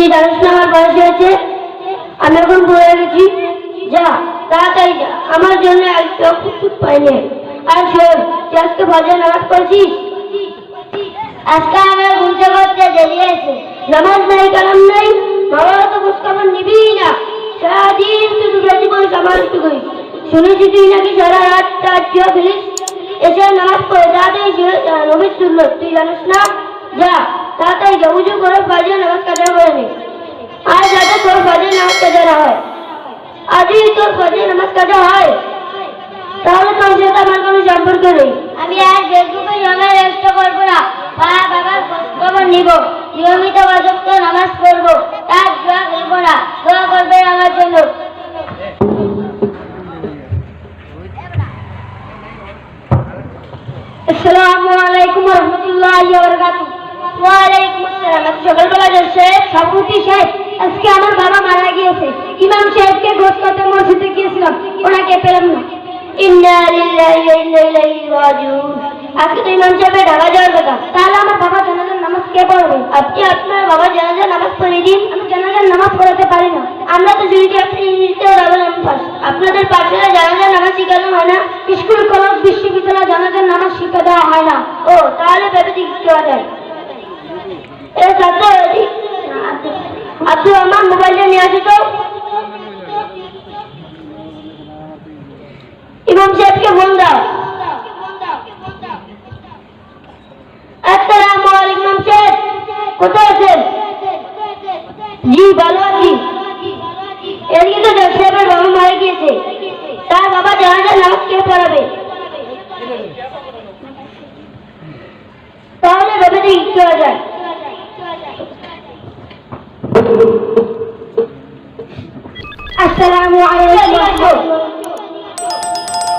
তুই জানিস না আমার বয়স হয়েছে? আমি এখন বলে গেছি যা, তাড়াতাড়ি যা, আমার জন্য একটা কুকুর পাইনি আর শোন, তুই আজকে ভজন নামাজ পড়ছিস? আজকে আমার ঘুরতে করতে দেরি আছে নামাজ নাই, কালাম নাই বাবা তো খোঁজখবর নিবিই না। সারাদিন শুধু বেশি করিস আমার একটু করিস শুনেছি তুই নাকি সারা রাত চার জুয়া খেলিস এসে নামাজ পড়ে তাড়াতাড়ি নবীর শুনলো তুই জানিস না? যা। তাড়াতাড়ি যা উজু করে ফাজে নামাজ কাজা করে নে আর যাতে তোর ফাজে নামাজ কাজা না হয়। আজই তোর ফাজে নামাজ কাজা হয়। তাহলে তোর সাথে আমার কোনো সম্পর্ক নেই। আমি আর ফেসবুকে সময় নষ্ট করব না। মা বাবার খবর নিব। নিয়মিত অযুক্ত নামাজ পড়ব। সকালবেলা যাচ্ছে সভাপতি আজকে আমার বাবা মারা গিয়েছে। ইমাম সাহেবকে গোস করতে ওনাকে পেলাম না। ইন্না লিল্লাহি ওয়া ইন্না যাওয়ার কথা। তাহলে আমার বাবা জানাজার নামাজ কে পড়বে? আপনি আপনার বাবা জানাজার নামাজ পড়িয়ে দিন। আমি জানাজার নামাজ পড়াতে পারি না। আমরা তো যদি আপনি ইংলিশে ওরাবেন আমি আপনাদের পাশে জানাজার নামাজ শেখানো হয় না। স্কুল, কলেজ, বিশ্ববিদ্যালয় জানাজার নামাজ শিক্ষা দেওয়া হয় না। ও, তাহলে ভেবে দিক দেওয়া যায়। এ ছাত্র আব্দুল আমার মোবাইলটা নিয়ে আসি তো ইমাম সাহেবকে ফোন দাও ইমাম সাহেব কোথায় আছেন জি ভালো আছি এদিকে তো জজ সাহেবের মারা গিয়েছে তার বাবা জানাজা নামাজ কে পড়াবে তাহলে ভেবে দেখি করা যায়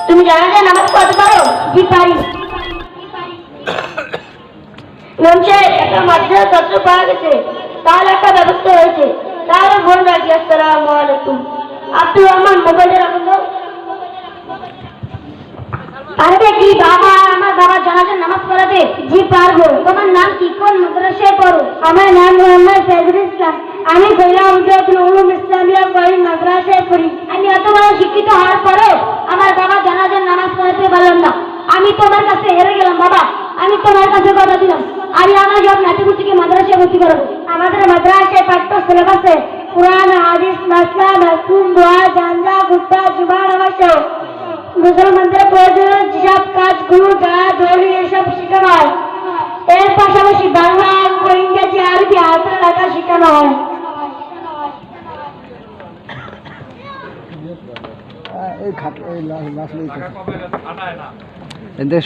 তুমি জানাজা নামাজ পড়তে পারো? পারি। একটা পাওয়া গেছে। তাহলে একটা ব্যবস্থা হয়েছে। তাহলে আলাইকুম। আব্দুর রহমান, মোবাইলে রাখুন পারবে কি বাবা, আমার বাবা জানাজার নামাজ পড়াবে জি পারব। তোমার নাম কি? কোন মাদ্রাসায় পড়ো? আমার নাম ফেজরুল ইসলাম আমি কইলা উদ্দাতুল উলুম ইসলামিয়া করি মাদ্রাসায় পড়ি। আমি এত বড় শিক্ষিত হওয়ার পরেও আমার বাবা জানাজার নামাজ পড়াতে পারলাম না। আমি তোমার কাছে হেরে গেলাম, বাবা। আমি তোমার কাছে কথা দিলাম। আমি আমার সব নাতিপুতিকে মাদ্রাসায় ভর্তি করব। আমাদের মাদ্রাসায় পাঠ্য সিলেবাসে কোরআন, হাদিস, মাসলা, মাসুম, দোয়া জানলা গুপ্তা জুমা নামাজ মুসলমানদের প্রয়োজনীয় যেসব কাজগুলো, যা জরুরি, এসব শেখানো হয় এর পাশাপাশি বাংলা ইংরেজি আরবি লেখা শেখানো হয়।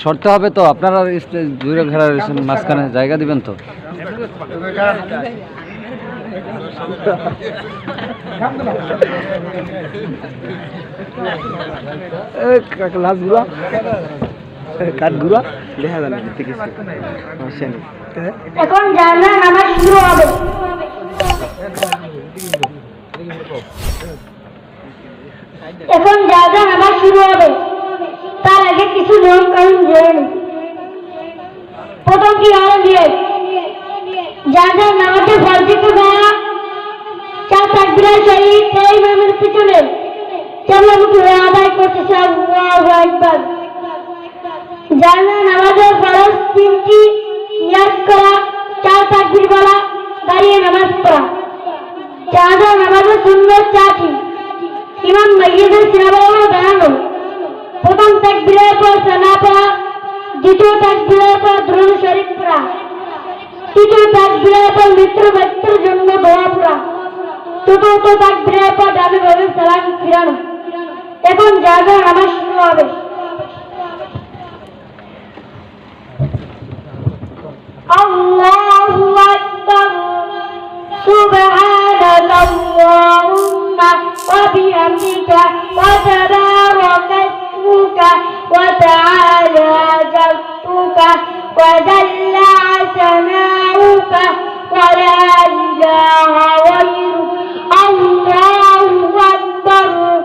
সরতে হবে তো আপনারা স্টেজ জুড়ে ঘেরার মাঝখানে জায়গা দিবেন তো। লাশগুলা। কাঠগুলা দেখা যায় ঠিক আছে। আসেনি এখন জানা নামাজ শুরু হবে। এখন যা নামাজ শুরু হবে। তার আগে কিছু নিয়ম কানুন জেনে। প্রথম কি হলো নিয়ম যা যা নামাজে ফরজিকে দেওয়া চার তাকবিরের সহিত এই নামের পিছনে। চন্দ্রমুখী আদায় করতেছে আল্লাহু আকবার জানা নামাজের ফরজ তিনটি, নিয়াজ করা, চার তাকবির বলা, দাঁড়িয়ে নামাজ পড়া। চাঁদা নামাজের সুন্দর চারটি। ইমাম মাইয়েদের সিনাবাহ দাঁড়ানো প্রথম তাকবিরের পর সানা পড়া, দ্বিতীয় তাকবিরের পর দ্রোণ শরীফ পড়া। তৃতীয় তাকবিরের পর মৃত্যু ব্যক্তির জন্য দোয়া পড়া। চতুর্থ তাকবিরের পর ডাবি ভাবে সালাম ফিরানো। এখন যা যা নামাজ শুরু হবে। وبحمدك وتبارك اسمك وتعالى جدك وجل ثناؤك ولا إله غيرك الله أكبر.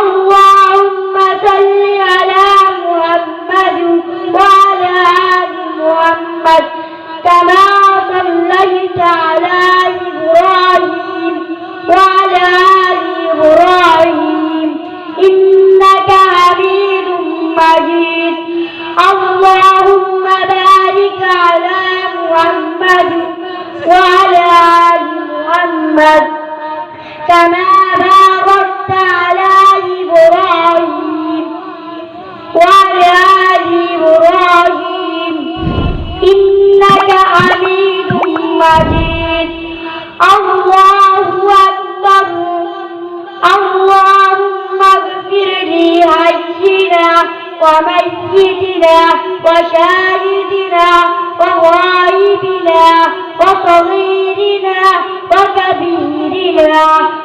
اللهم صل على محمد وعلى آل محمد. المجيد اللهم بارك على محمد وعلى آل محمد كما بارك وميتنا وشاهدنا وغائبنا وصغيرنا وكبيرنا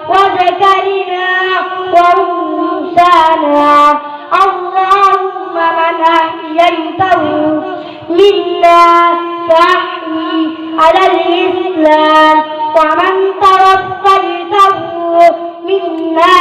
وذكرنا وأنثانا اللهم من أحييته منا فأحيي على الإسلام ومن توفيته منا